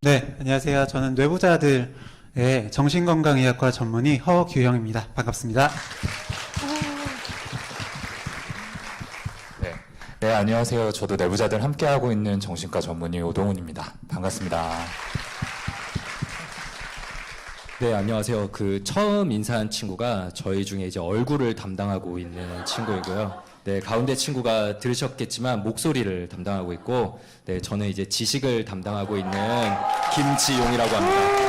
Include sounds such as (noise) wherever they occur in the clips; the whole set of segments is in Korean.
네, 안녕하세요. 저는 뇌부자들의 정신건강의학과 전문의 허규형입니다. 반갑습니다. 네. 네, 안녕하세요. 저도 내부자들 함께하고 있는 정신과 전문의 오동훈입니다. 반갑습니다. 네, 안녕하세요. 그 처음 인사한 친구가 저희 중에 이제 얼굴을 담당하고 있는 친구이고요. 네, 가운데 친구가 들으셨겠지만 목소리를 담당하고 있고, 네, 저는 이제 지식을 담당하고 있는 김지용이라고 합니다.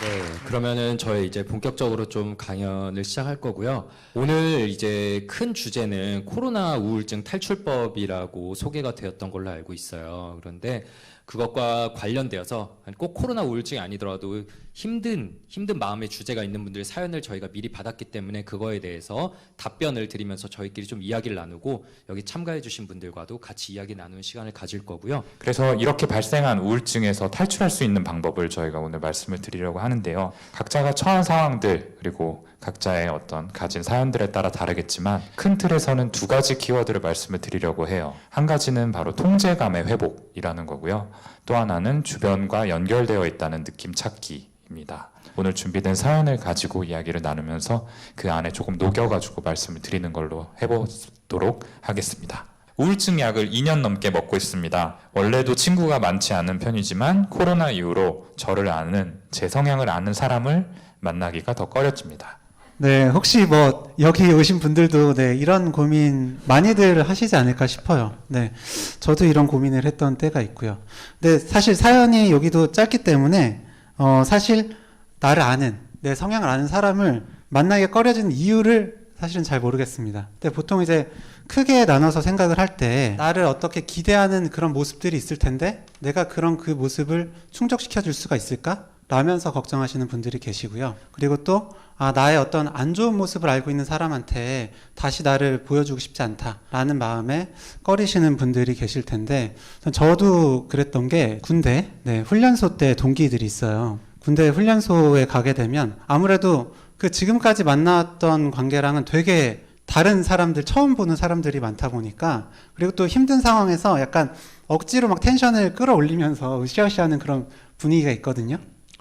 네, 그러면은 저희 이제 본격적으로 좀 강연을 시작할 거고요. 오늘 이제 큰 주제는 코로나 우울증 탈출법이라고 소개가 되었던 걸로 알고 있어요. 그런데 그것과 관련되어서 꼭 코로나 우울증이 아니더라도 힘든 힘든 마음의 주제가 있는 분들 사연을 저희가 미리 받았기 때문에 그거에 대해서 답변을 드리면서 저희끼리 좀 이야기를 나누고 여기 참가해 주신 분들과도 같이 이야기 나누는 시간을 가질 거고요. 그래서 이렇게 발생한 우울증에서 탈출할 수 있는 방법을 저희가 오늘 말씀을 드리려고 하는데요. 각자가 처한 상황들 그리고 각자의 어떤 가진 사연들에 따라 다르겠지만 큰 틀에서는 두 가지 키워드를 말씀을 드리려고 해요. 한 가지는 바로 통제감의 회복이라는 거고요. 또 하나는 주변과 연결되어 있다는 느낌 찾기 입니다. 오늘 준비된 사연을 가지고 이야기를 나누면서 그 안에 조금 녹여가지고 말씀을 드리는 걸로 해보도록 하겠습니다. 우울증 약을 2년 넘게 먹고 있습니다. 원래도 친구가 많지 않은 편이지만 코로나 이후로 저를 아는 제 성향을 아는 사람을 만나기가 더 꺼려집니다. 네, 혹시 뭐 여기 오신 분들도 네, 이런 고민 많이들 하시지 않을까 싶어요. 네, 저도 이런 고민을 했던 때가 있고요. 근데 사실 사연이 여기도 짧기 때문에 어, 사실 나를 아는 내 성향을 아는 사람을 만나기 꺼려지는 이유를 사실은 잘 모르겠습니다. 근데 보통 이제 크게 나눠서 생각을 할 때 나를 어떻게 기대하는 그런 모습들이 있을 텐데 내가 그런 그 모습을 충족시켜 줄 수가 있을까? 라면서 걱정하시는 분들이 계시고요. 그리고 또, 아, 나의 어떤 안 좋은 모습을 알고 있는 사람한테 다시 나를 보여주고 싶지 않다라는 마음에 꺼리시는 분들이 계실 텐데, 저도 그랬던 게 군대, 네, 훈련소 때 동기들이 있어요. 군대 훈련소에 가게 되면 아무래도 그 지금까지 만났던 관계랑은 되게 다른 사람들, 처음 보는 사람들이 많다 보니까, 그리고 또 힘든 상황에서 약간 억지로 막 텐션을 끌어올리면서 으쌰으쌰 하는 그런 분위기가 있거든요.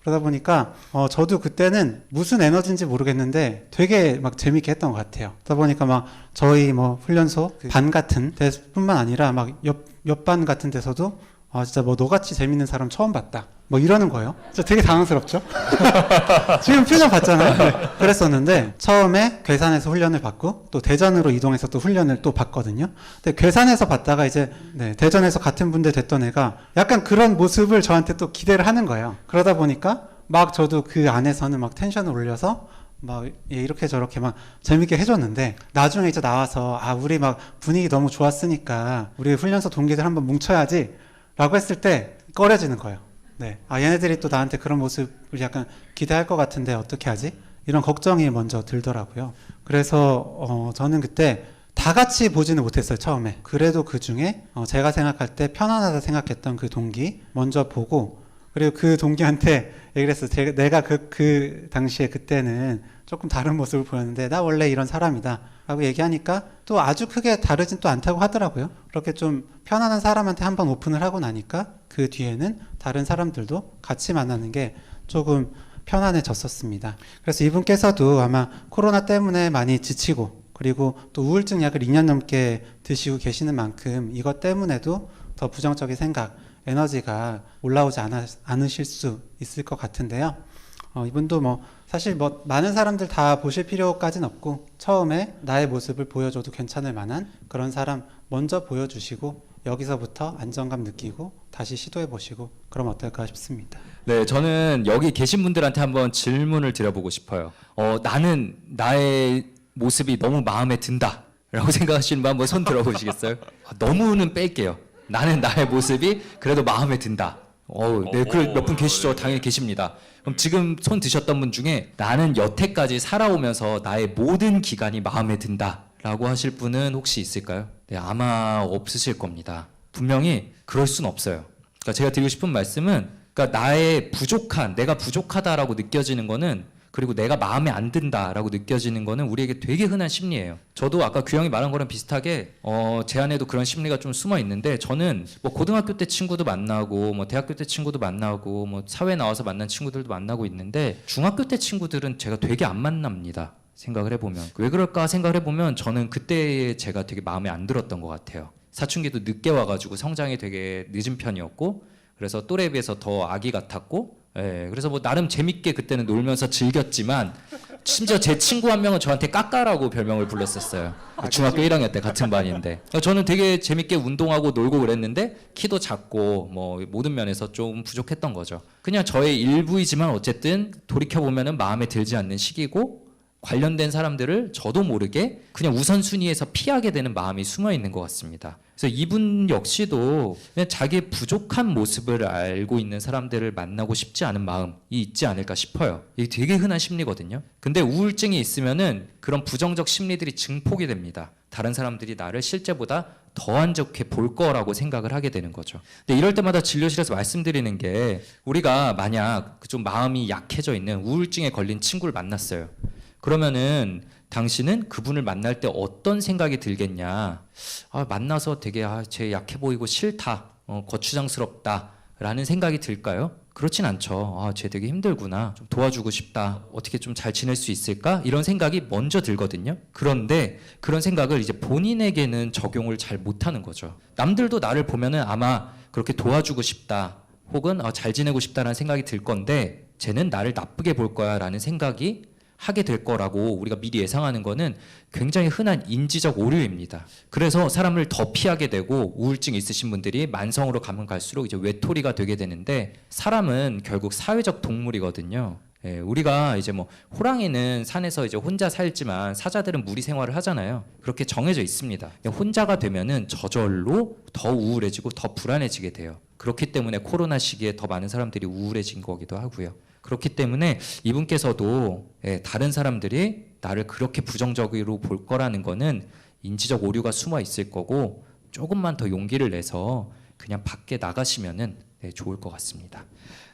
그러다 보니까 어 저도 그때는 무슨 에너지인지 모르겠는데 되게 막 재밌게 했던 것 같아요. 그러다 보니까 막 저희 뭐 훈련소 그반 같은 데뿐만 아니라 막 옆 옆반 같은 데서도 아 진짜 뭐 너같이 재밌는 사람 처음 봤다. 뭐 이러는 거예요. 진짜 되게 당황스럽죠? (laughs) 지금 표정 봤잖아요. 네, 그랬었는데 처음에 괴산에서 훈련을 받고 또 대전으로 이동해서 또 훈련을 또 받거든요. 근데 괴산에서 받다가 이제 네, 대전에서 같은 분대 됐던 애가 약간 그런 모습을 저한테 또 기대를 하는 거예요. 그러다 보니까 막 저도 그 안에서는 막 텐션을 올려서 막 예, 이렇게 저렇게 막 재밌게 해줬는데 나중에 이제 나와서 아 우리 막 분위기 너무 좋았으니까 우리 훈련소 동기들 한번 뭉쳐야지 라고 했을 때 꺼려지는 거예요. 네. 아, 얘네들이 또 나한테 그런 모습을 약간 기대할 것 같은데 어떻게 하지? 이런 걱정이 먼저 들더라고요. 그래서, 어, 저는 그때 다 같이 보지는 못했어요, 처음에. 그래도 그 중에, 어, 제가 생각할 때 편안하다 생각했던 그 동기 먼저 보고, 그리고 그 동기한테 (laughs) 얘기를 했어요. 제가, 내가 그, 그 당시에 그때는 조금 다른 모습을 보였는데, 나 원래 이런 사람이다. 라고 얘기하니까 또 아주 크게 다르진 또 않다고 하더라고요. 그렇게 좀 편안한 사람한테 한번 오픈을 하고 나니까 그 뒤에는 다른 사람들도 같이 만나는 게 조금 편안해졌었습니다. 그래서 이분께서도 아마 코로나 때문에 많이 지치고 그리고 또 우울증 약을 2년 넘게 드시고 계시는 만큼 이것 때문에도 더 부정적인 생각, 에너지가 올라오지 않으실 수 있을 것 같은데요. 어, 이분도 뭐 사실 뭐 많은 사람들 다 보실 필요까지는 없고 처음에 나의 모습을 보여줘도 괜찮을 만한 그런 사람 먼저 보여주시고 여기서부터 안정감 느끼고 다시 시도해 보시고 그럼 어떨까 싶습니다. 네, 저는 여기 계신 분들한테 한번 질문을 드려보고 싶어요. 어, 나는 나의 모습이 너무 마음에 든다. 라고 (laughs) 생각하시는 분 한번 손 들어보시겠어요? (laughs) 아, 너무는 뺄게요. 나는 나의 모습이 그래도 마음에 든다. 어, 네, 그 몇 분 계시죠? 당연히 계십니다. 그럼 지금 손 드셨던 분 중에 나는 여태까지 살아오면서 나의 모든 기간이 마음에 든다. 라고 하실 분은 혹시 있을까요? 네, 아마 없으실 겁니다. 분명히 그럴 순 없어요. 그러니까 제가 드리고 싶은 말씀은 그러니까 나의 부족한, 내가 부족하다라고 느껴지는 거는 그리고 내가 마음에 안 든다라고 느껴지는 거는 우리에게 되게 흔한 심리예요. 저도 아까 규영이 말한 거랑 비슷하게 어, 제 안에도 그런 심리가 좀 숨어 있는데 저는 뭐 고등학교 때 친구도 만나고 뭐 대학교 때 친구도 만나고 뭐 사회 나와서 만난 친구들도 만나고 있는데 중학교 때 친구들은 제가 되게 안 만납니다. 생각을 해보면 왜 그럴까 생각을 해보면 저는 그때 제가 되게 마음에 안 들었던 것 같아요. 사춘기도 늦게 와가지고 성장이 되게 늦은 편이었고 그래서 또래에 비해서 더 아기 같았고 예, 그래서 뭐 나름 재밌게 그때는 놀면서 즐겼지만 심지어 제 친구 한 명은 저한테 까까라고 별명을 불렀었어요. 중학교 1학년 때 같은 반인데 저는 되게 재밌게 운동하고 놀고 그랬는데 키도 작고 뭐 모든 면에서 좀 부족했던 거죠. 그냥 저의 일부이지만 어쨌든 돌이켜 보면은 마음에 들지 않는 시기고 관련된 사람들을 저도 모르게 그냥 우선순위에서 피하게 되는 마음이 숨어 있는 것 같습니다. 그래서 이분 역시도 그냥 자기의 부족한 모습을 알고 있는 사람들을 만나고 싶지 않은 마음이 있지 않을까 싶어요. 이게 되게 흔한 심리거든요. 근데 우울증이 있으면은 그런 부정적 심리들이 증폭이 됩니다. 다른 사람들이 나를 실제보다 더 안 좋게 볼 거라고 생각을 하게 되는 거죠. 근데 이럴 때마다 진료실에서 말씀드리는 게 우리가 만약 그좀 마음이 약해져 있는 우울증에 걸린 친구를 만났어요. 그러면은 당신은 그분을 만날 때 어떤 생각이 들겠냐? 아, 만나서 되게 아, 쟤 약해 보이고 싫다, 어, 거추장스럽다라는 생각이 들까요? 그렇진 않죠. 아, 쟤 되게 힘들구나. 좀 도와주고 싶다. 어떻게 좀 잘 지낼 수 있을까? 이런 생각이 먼저 들거든요. 그런데 그런 생각을 이제 본인에게는 적용을 잘 못하는 거죠. 남들도 나를 보면은 아마 그렇게 도와주고 싶다. 혹은 아, 잘 지내고 싶다라는 생각이 들 건데 쟤는 나를 나쁘게 볼 거야 라는 생각이 하게 될 거라고 우리가 미리 예상하는 거는 굉장히 흔한 인지적 오류입니다. 그래서 사람을 더 피하게 되고 우울증 있으신 분들이 만성으로 가면 갈수록 이제 외톨이가 되게 되는데 사람은 결국 사회적 동물이거든요. 예, 우리가 이제 뭐 호랑이는 산에서 이제 혼자 살지만 사자들은 무리 생활을 하잖아요. 그렇게 정해져 있습니다. 혼자가 되면은 저절로 더 우울해지고 더 불안해지게 돼요. 그렇기 때문에 코로나 시기에 더 많은 사람들이 우울해진 거기도 하고요. 그렇기 때문에 이분께서도 예, 다른 사람들이 나를 그렇게 부정적으로 볼 거라는 거는 인지적 오류가 숨어 있을 거고 조금만 더 용기를 내서 그냥 밖에 나가시면은 네, 좋을 것 같습니다.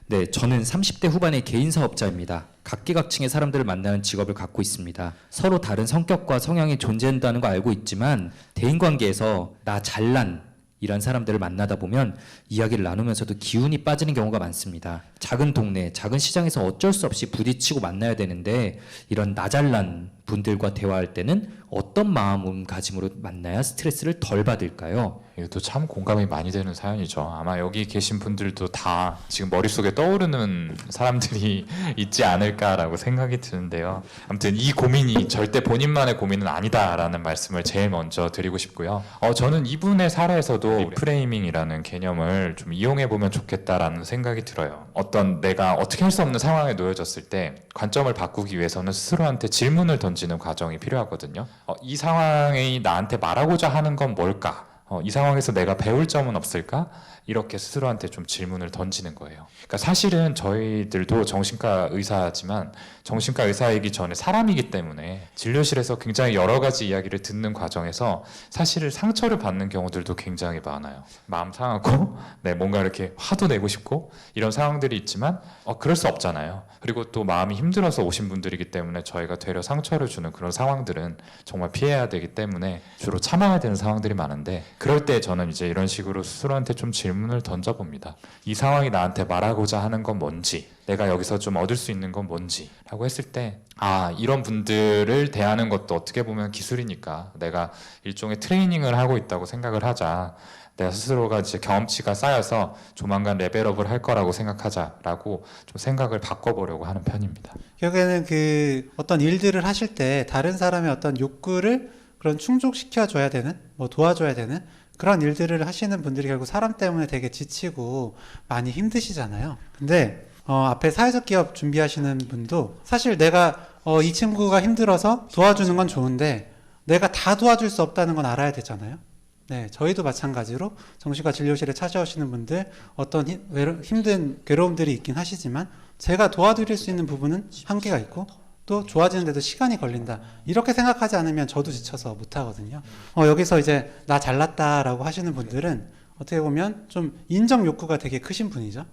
네, 저는 30대 후반의 개인 사업자입니다. 각기각층의 사람들을 만나는 직업을 갖고 있습니다. 서로 다른 성격과 성향이 존재한다는 거 알고 있지만 대인 관계에서 나 잘난 이런 사람들을 만나다 보면 이야기를 나누면서도 기운이 빠지는 경우가 많습니다. 작은 동네, 작은 시장에서 어쩔 수 없이 부딪히고 만나야 되는데 이런 나잘난 분들과 대화할 때는 어떤 마음가짐으로 만나야 스트레스를 덜 받을까요? 이것도 참 공감이 많이 되는 사연이죠. 아마 여기 계신 분들도 다 지금 머릿속에 떠오르는 사람들이 (laughs) 있지 않을까라고 생각이 드는데요. 아무튼 이 고민이 절대 본인만의 고민은 아니다라는 말씀을 제일 먼저 드리고 싶고요. 어, 저는 이분의 사례에서도 프레이밍이라는 개념을 좀 이용해 보면 좋겠다라는 생각이 들어요. 어떤 내가 어떻게 할 수 없는 상황에 놓여졌을 때 관점을 바꾸기 위해서는 스스로한테 질문을 던 지는 과정이 필요하거든요. 어, 이 상황이 나한테 말하고자 하는 건 뭘까? 어, 이 상황에서 내가 배울 점은 없을까? 이렇게 스스로한테 좀 질문을 던지는 거예요. 그러니까 사실은 저희들도 정신과 의사지만 정신과 의사이기 전에 사람이기 때문에 진료실에서 굉장히 여러 가지 이야기를 듣는 과정에서 사실 상처를 받는 경우들도 굉장히 많아요. 마음 상하고, (laughs) 네, 뭔가 이렇게 화도 내고 싶고 이런 상황들이 있지만 어, 그럴 수 없잖아요. 그리고 또 마음이 힘들어서 오신 분들이기 때문에 저희가 되려 상처를 주는 그런 상황들은 정말 피해야 되기 때문에 주로 참아야 되는 상황들이 많은데 그럴 때 저는 이제 이런 식으로 스스로한테 좀 질문을 던져봅니다. 이 상황이 나한테 말하고자 하는 건 뭔지, 내가 여기서 좀 얻을 수 있는 건 뭔지 라고 했을 때, 아, 이런 분들을 대하는 것도 어떻게 보면 기술이니까 내가 일종의 트레이닝을 하고 있다고 생각을 하자. 내가 스스로가 이제 경험치가 쌓여서 조만간 레벨업을 할 거라고 생각하자라고 좀 생각을 바꿔보려고 하는 편입니다. 결국에는 그 어떤 일들을 하실 때 다른 사람의 어떤 욕구를 그런 충족시켜 줘야 되는 뭐 도와줘야 되는 그런 일들을 하시는 분들이 결국 사람 때문에 되게 지치고 많이 힘드시잖아요. 근데 어, 앞에 사회적 기업 준비하시는 분도 사실 내가 어, 이 친구가 힘들어서 도와주는 건 좋은데 내가 다 도와줄 수 없다는 건 알아야 되잖아요. 네, 저희도 마찬가지로 정신과 진료실에 찾아오시는 분들 어떤 힘, 외로, 힘든 괴로움들이 있긴 하시지만 제가 도와드릴 수 있는 부분은 한계가 있고 또 좋아지는데도 시간이 걸린다. 이렇게 생각하지 않으면 저도 지쳐서 못 하거든요. 어, 여기서 이제 나 잘났다라고 하시는 분들은 어떻게 보면 좀 인정 욕구가 되게 크신 분이죠.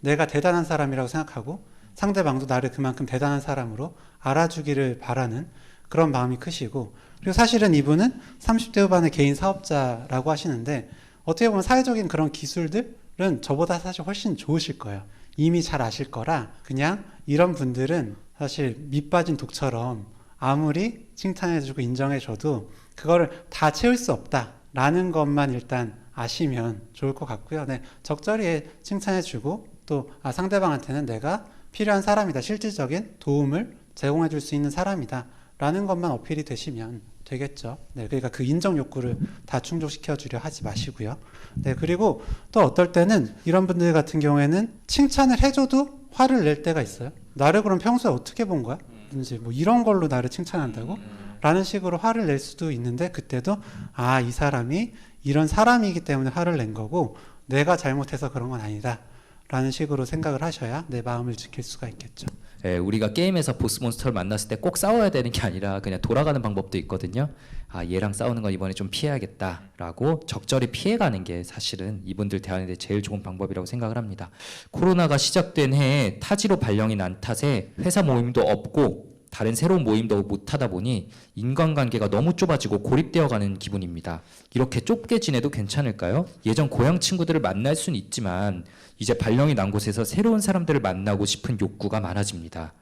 내가 대단한 사람이라고 생각하고 상대방도 나를 그만큼 대단한 사람으로 알아주기를 바라는 그런 마음이 크시고 그리고 사실은 이분은 30대 후반의 개인 사업자라고 하시는데 어떻게 보면 사회적인 그런 기술들은 저보다 사실 훨씬 좋으실 거예요. 이미 잘 아실 거라 그냥 이런 분들은 사실 밑 빠진 독처럼 아무리 칭찬해주고 인정해줘도 그거를 다 채울 수 없다라는 것만 일단 아시면 좋을 것 같고요. 네, 적절히 칭찬해주고 또 아, 상대방한테는 내가 필요한 사람이다, 실질적인 도움을 제공해 줄 수 있는 사람이다 라는 것만 어필이 되시면 되겠죠. 네, 그러니까 그 인정 욕구를 다 충족시켜 주려 하지 마시고요. 네, 그리고 또 어떨 때는 이런 분들 같은 경우에는 칭찬을 해줘도 화를 낼 때가 있어요. 나를 그럼 평소에 어떻게 본 거야? 이제 뭐 이런 걸로 나를 칭찬한다고? 라는 식으로 화를 낼 수도 있는데 그때도 아, 이 사람이 이런 사람이기 때문에 화를 낸 거고 내가 잘못해서 그런 건 아니다. 라는 식으로 생각을 하셔야 내 마음을 지킬 수가 있겠죠. 예, 우리가 게임에서 보스 몬스터를 만났을 때 꼭 싸워야 되는 게 아니라 그냥 돌아가는 방법도 있거든요. 아 얘랑 싸우는 건 이번에 좀 피해야겠다라고 적절히 피해가는 게 사실은 이분들 대하는 데 제일 좋은 방법이라고 생각을 합니다. 코로나가 시작된 해에 타지로 발령이 난 탓에 회사 모임도 없고 다른 새로운 모임도 못하다 보니 인간관계가 너무 좁아지고 고립되어 가는 기분입니다. 이렇게 좁게 지내도 괜찮을까요? 예전 고향 친구들을 만날 수는 있지만 이제 발령이 난 곳에서 새로운 사람들을 만나고 싶은 욕구가 많아집니다.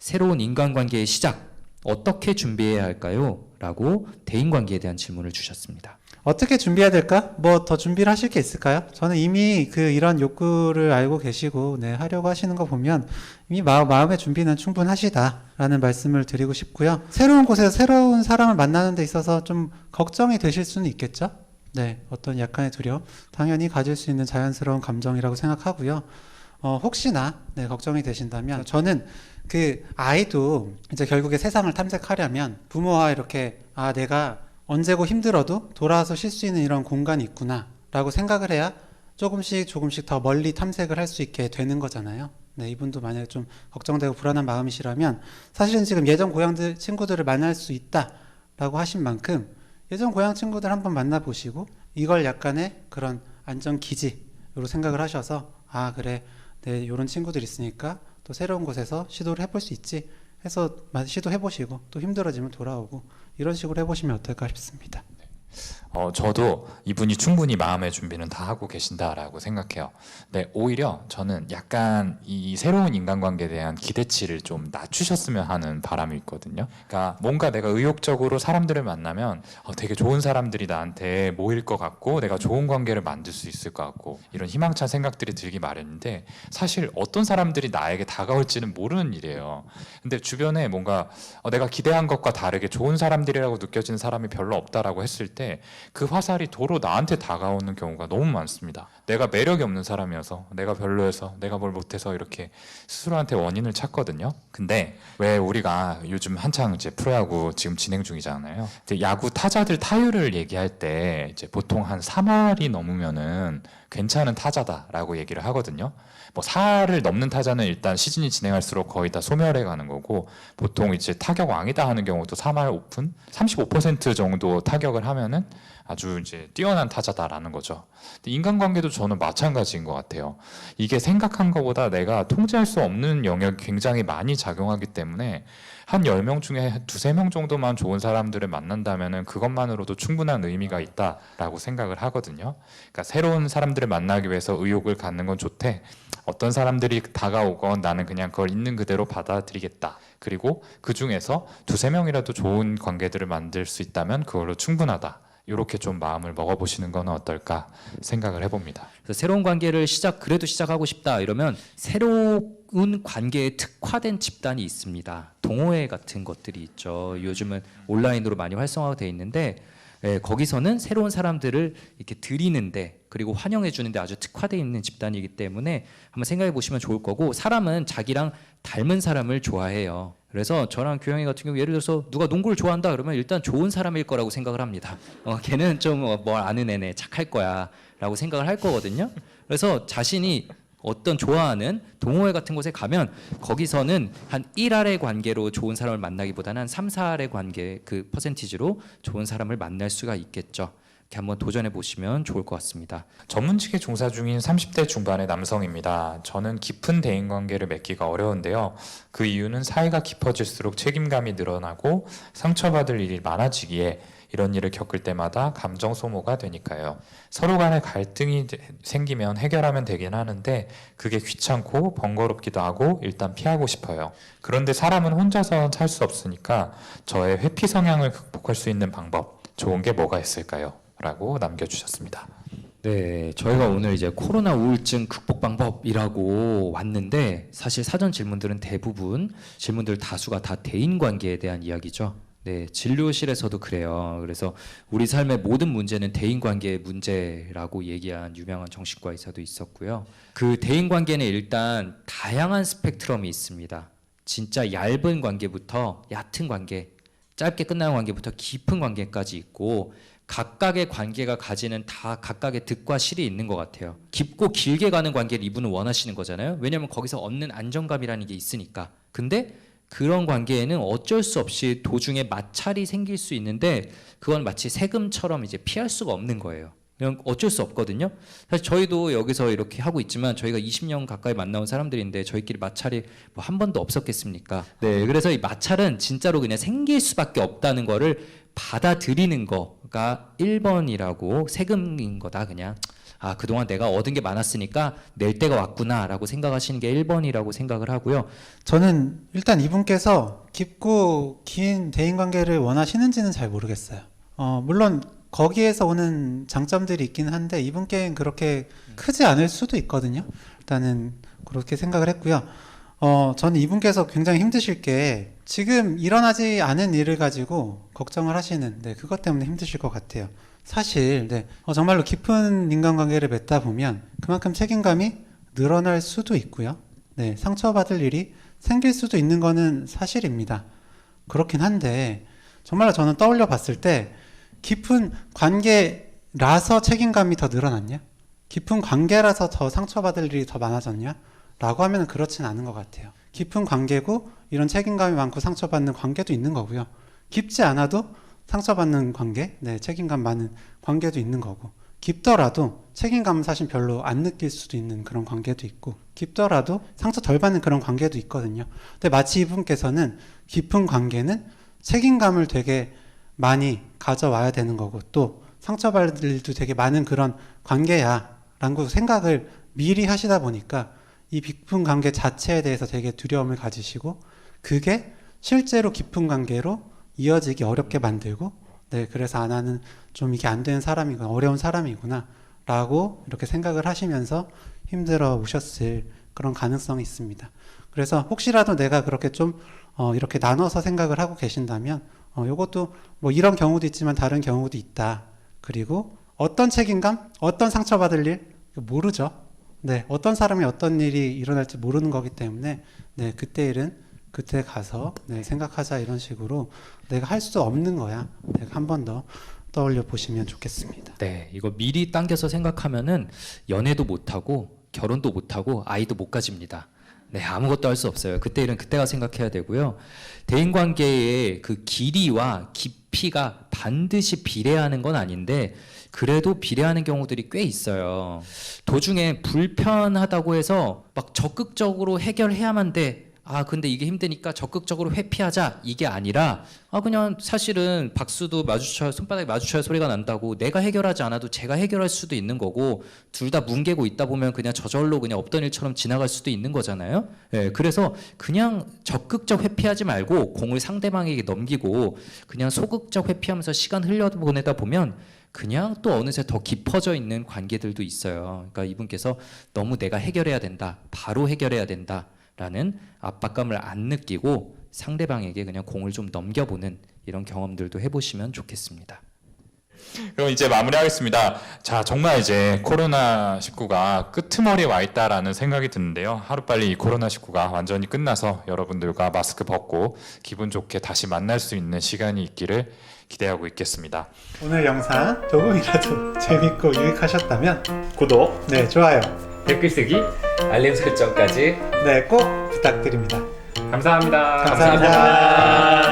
새로운 인간관계의 시작 어떻게 준비해야 할까요? 라고 대인관계에 대한 질문을 주셨습니다. 어떻게 준비해야 될까? 뭐 더 준비를 하실 게 있을까요? 저는 이미 그 이런 욕구를 알고 계시고 네, 하려고 하시는 거 보면 이미 마, 마음의 준비는 충분하시다라는 말씀을 드리고 싶고요. 새로운 곳에서 새로운 사람을 만나는 데 있어서 좀 걱정이 되실 수는 있겠죠? 네, 어떤 약간의 두려움 당연히 가질 수 있는 자연스러운 감정이라고 생각하고요. 어, 혹시나 네, 걱정이 되신다면 저는 그 아이도 이제 결국에 세상을 탐색하려면 부모와 이렇게 아 내가 언제고 힘들어도 돌아와서 쉴 수 있는 이런 공간이 있구나 라고 생각을 해야 조금씩 조금씩 더 멀리 탐색을 할 수 있게 되는 거잖아요. 네, 이분도 만약에 좀 걱정되고 불안한 마음이시라면 사실은 지금 예전 고향들 친구들을 만날 수 있다라고 하신 만큼 예전 고향 친구들 한번 만나보시고 이걸 약간의 그런 안전 기지로 생각을 하셔서 아 그래 네 이런 친구들 있으니까 또 새로운 곳에서 시도를 해볼 수 있지 해서 마- 시도해보시고 또 힘들어지면 돌아오고 이런 식으로 해보시면 어떨까 싶습니다. 어, 저도 이분이 충분히 마음의 준비는 다 하고 계신다라고 생각해요. 네, 오히려 저는 약간 이 새로운 인간관계에 대한 기대치를 좀 낮추셨으면 하는 바람이 있거든요. 그러니까 뭔가 내가 의욕적으로 사람들을 만나면 어, 되게 좋은 사람들이 나한테 모일 것 같고 내가 좋은 관계를 만들 수 있을 것 같고 이런 희망찬 생각들이 들기 마련인데 사실 어떤 사람들이 나에게 다가올지는 모르는 일이에요. 근데 주변에 뭔가 어, 내가 기대한 것과 다르게 좋은 사람들이라고 느껴지는 사람이 별로 없다라고 했을 때그 화살이 도로 나한테 다가오는 경우가 너무 많습니다. 내가 매력이 없는 사람이어서 내가 별로여서 내가 뭘 못해서 이렇게 스스로한테 원인을 찾거든요. 근데 왜 우리가 요즘 한창 이제 프로야구 지금 진행 중이잖아요. 야구 타자들 타율을 얘기할 때 이제 보통 한 3할이 넘으면은 괜찮은 타자다라고 얘기를 하거든요. 뭐 4할을 넘는 타자는 일단 시즌이 진행할수록 거의 다 소멸해 가는 거고 보통 이제 타격 왕이다 하는 경우도 3할 오픈 35% 정도 타격을 하면은 아주 이제 뛰어난 타자다라는 거죠. 인간관계도 저는 마찬가지인 것 같아요. 이게 생각한 것보다 내가 통제할 수 없는 영역이 굉장히 많이 작용하기 때문에 한 10명 중에 두세 명 정도만 좋은 사람들을 만난다면은 그것만으로도 충분한 의미가 있다라고 생각을 하거든요. 그러니까 새로운 사람들을 만나기 위해서 의욕을 갖는 건 좋대. 어떤 사람들이 다가오건 나는 그냥 그걸 있는 그대로 받아들이겠다. 그리고 그 중에서 두세 명이라도 좋은 관계들을 만들 수 있다면 그걸로 충분하다. 이렇게 좀 마음을 먹어보시는 건 어떨까 생각을 해봅니다. 그래서 새로운 관계를 시작 그래도 시작하고 싶다 이러면 새로운 관계에 특화된 집단이 있습니다. 동호회 같은 것들이 있죠. 요즘은 온라인으로 많이 활성화가 돼 있는데 예, 거기서는 새로운 사람들을 이렇게 드리는데 그리고 환영해 주는데 아주 특화되어 있는 집단이기 때문에 한번 생각해 보시면 좋을 거고 사람은 자기랑 닮은 사람을 좋아해요. 그래서 저랑 규영이 같은 경우 예를 들어서 누가 농구를 좋아한다 그러면 일단 좋은 사람일 거라고 생각을 합니다. 어, 걔는 좀 뭘 아는 애네 착할 거야라고 생각을 할 거거든요. 그래서 자신이 어떤 좋아하는 동호회 같은 곳에 가면 거기서는 한 1할의 관계로 좋은 사람을 만나기보다는 한 3, 4할의 관계 그 퍼센티지로 좋은 사람을 만날 수가 있겠죠. 이렇게 한번 도전해 보시면 좋을 것 같습니다. 전문직에 종사 중인 30대 중반의 남성입니다. 저는 깊은 대인 관계를 맺기가 어려운데요. 그 이유는 사이가 깊어질수록 책임감이 늘어나고 상처받을 일이 많아지기에 이런 일을 겪을 때마다 감정 소모가 되니까요. 서로 간에 갈등이 되- 생기면 해결하면 되긴 하는데 그게 귀찮고 번거롭기도 하고 일단 피하고 싶어요. 그런데 사람은 혼자서 살 수 없으니까 저의 회피 성향을 극복할 수 있는 방법 좋은 게 뭐가 있을까요? 라고 남겨주셨습니다. 네, 저희가 오늘 이제 코로나 우울증 극복 방법이라고 왔는데 사실 사전 질문들은 대부분 질문들 다수가 다 대인 관계에 대한 이야기죠. 네, 진료실에서도 그래요. 그래서 우리 삶의 모든 문제는 대인 관계의 문제라고 얘기한 유명한 정신과 의사도 있었고요. 그 대인 관계는 일단 다양한 스펙트럼이 있습니다. 진짜 얇은 관계부터 얕은 관계, 짧게 끝나는 관계부터 깊은 관계까지 있고 각각의 관계가 가지는 다 각각의 득과 실이 있는 것 같아요. 깊고 길게 가는 관계를 이분은 원하시는 거잖아요. 왜냐하면 거기서 얻는 안정감이라는 게 있으니까. 근데 그런 관계에는 어쩔 수 없이 도중에 마찰이 생길 수 있는데 그건 마치 세금처럼 이제 피할 수가 없는 거예요. 그냥 어쩔 수 없거든요. 사실 저희도 여기서 이렇게 하고 있지만 저희가 20년 가까이 만나온 사람들인데 저희끼리 마찰이 뭐 한 번도 없었겠습니까? 네, 그래서 이 마찰은 진짜로 그냥 생길 수밖에 없다는 거를 받아들이는 거가 1번이라고 세금인 거다 그냥. 아, 그동안 내가 얻은 게 많았으니까 낼 때가 왔구나라고 생각하시는 게 1번이라고 생각을 하고요. 저는 일단 이분께서 깊고 긴 대인 관계를 원하시는지는 잘 모르겠어요. 어, 물론 거기에서 오는 장점들이 있긴 한데 이분께는 그렇게 크지 않을 수도 있거든요. 일단은 그렇게 생각을 했고요. 어, 저는 이분께서 굉장히 힘드실 게 지금 일어나지 않은 일을 가지고 걱정을 하시는, 네, 그것 때문에 힘드실 것 같아요. 사실, 네, 어, 정말로 깊은 인간관계를 맺다 보면 그만큼 책임감이 늘어날 수도 있고요. 네, 상처받을 일이 생길 수도 있는 거는 사실입니다. 그렇긴 한데, 정말로 저는 떠올려 봤을 때, 깊은 관계라서 책임감이 더 늘어났냐? 깊은 관계라서 더 상처받을 일이 더 많아졌냐? 라고 하면 그렇진 않은 것 같아요. 깊은 관계고 이런 책임감이 많고 상처받는 관계도 있는 거고요. 깊지 않아도 상처받는 관계, 네, 책임감 많은 관계도 있는 거고. 깊더라도 책임감은 사실 별로 안 느낄 수도 있는 그런 관계도 있고, 깊더라도 상처 덜 받는 그런 관계도 있거든요. 근데 마치 이분께서는 깊은 관계는 책임감을 되게 많이 가져와야 되는 거고, 또 상처받을 일도 되게 많은 그런 관계야. 라고 생각을 미리 하시다 보니까 이 깊은 관계 자체에 대해서 되게 두려움을 가지시고 그게 실제로 깊은 관계로 이어지기 어렵게 만들고 네 그래서 안 하는 좀 이게 안 되는 사람이구나 어려운 사람이구나 라고 이렇게 생각을 하시면서 힘들어 오셨을 그런 가능성이 있습니다. 그래서 혹시라도 내가 그렇게 좀 어, 이렇게 나눠서 생각을 하고 계신다면 어, 요것도 뭐 이런 경우도 있지만 다른 경우도 있다. 그리고 어떤 책임감 어떤 상처받을 일 모르죠 네, 어떤 사람이 어떤 일이 일어날지 모르는 거기 때문에 네, 그때 일은 그때 가서 네, 생각하자 이런 식으로 내가 할 수 없는 거야. 내가 한 번 더 떠올려 보시면 좋겠습니다. 네, 이거 미리 당겨서 생각하면은 연애도 못 하고 결혼도 못 하고 아이도 못 가집니다. 네, 아무것도 할 수 없어요. 그때 일은 그때가 생각해야 되고요. 대인 관계의 그 길이와 깊이가 반드시 비례하는 건 아닌데 그래도 비례하는 경우들이 꽤 있어요. 도중에 불편하다고 해서 막 적극적으로 해결해야만 돼. 아, 근데 이게 힘드니까 적극적으로 회피하자. 이게 아니라, 아, 그냥 사실은 박수도 마주쳐야, 손바닥에 마주쳐야 소리가 난다고 내가 해결하지 않아도 제가 해결할 수도 있는 거고, 둘 다 뭉개고 있다 보면 그냥 저절로 그냥 없던 일처럼 지나갈 수도 있는 거잖아요. 예, 그래서 그냥 적극적 회피하지 말고 공을 상대방에게 넘기고 그냥 소극적 회피하면서 시간 흘려보내다 보면 그냥 또 어느새 더 깊어져 있는 관계들도 있어요. 그러니까 이분께서 너무 내가 해결해야 된다, 바로 해결해야 된다라는 압박감을 안 느끼고 상대방에게 그냥 공을 좀 넘겨보는 이런 경험들도 해보시면 좋겠습니다. 그럼 이제 마무리하겠습니다. 자, 정말 이제 코로나19가 끄트머리에 와 있다라는 생각이 드는데요. 하루빨리 이 코로나19가 완전히 끝나서 여러분들과 마스크 벗고 기분 좋게 다시 만날 수 있는 시간이 있기를 기대하고 있겠습니다. 오늘 영상 조금이라도 (laughs) 재밌고 유익하셨다면 구독, 네, 좋아요. 댓글 쓰기, 알림 설정까지 네, 꼭 부탁드립니다. 감사합니다. 감사합니다.